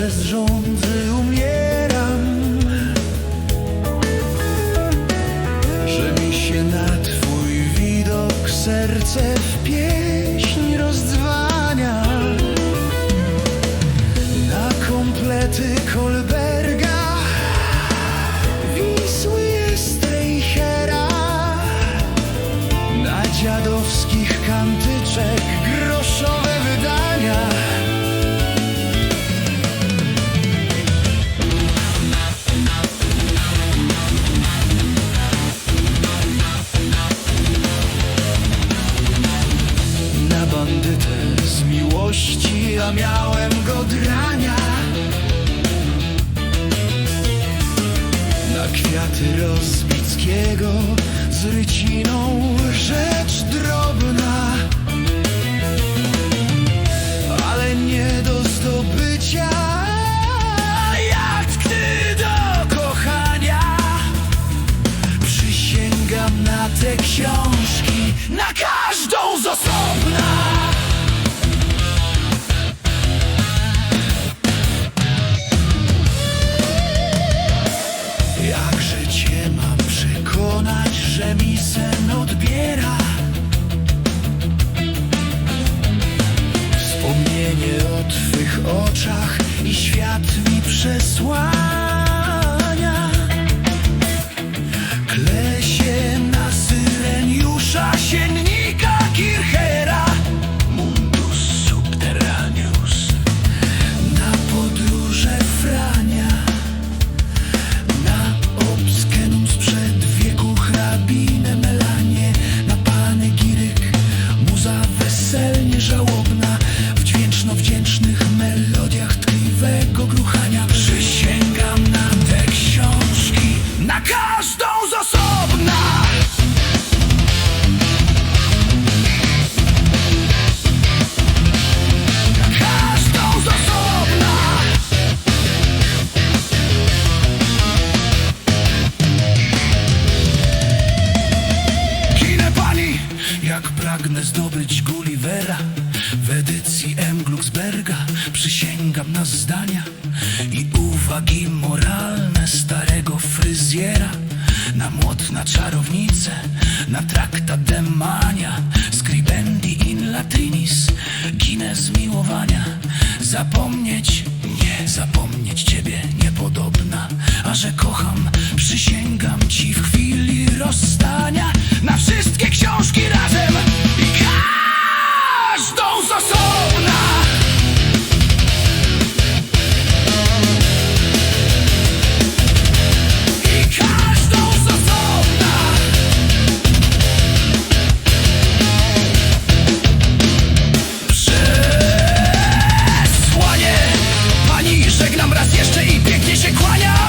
że z żądzy umieram. Że mi się na twój widok serce w pieśń rozdwania Na komplety Kolberga Wisły Streichera Na dziadowskich kantyczek groszowe wydania. Z miłości, a miałem go drania. Na kwiaty Rozbickiego z ryciną Wspomnienie o twych oczach i świat mi przesłania. Pragnę zdobyć Gullivera. W edycji M. Glucksberga Przysięgam na zdania I uwagi moralne starego fryzjera. Na młot, na czarownicę Na traktat Demania Scribendi in latrinis Ginę z miłowania Zapomnieć, nie zapomnieć ciebie Żegnam raz jeszcze i pięknie się kłania.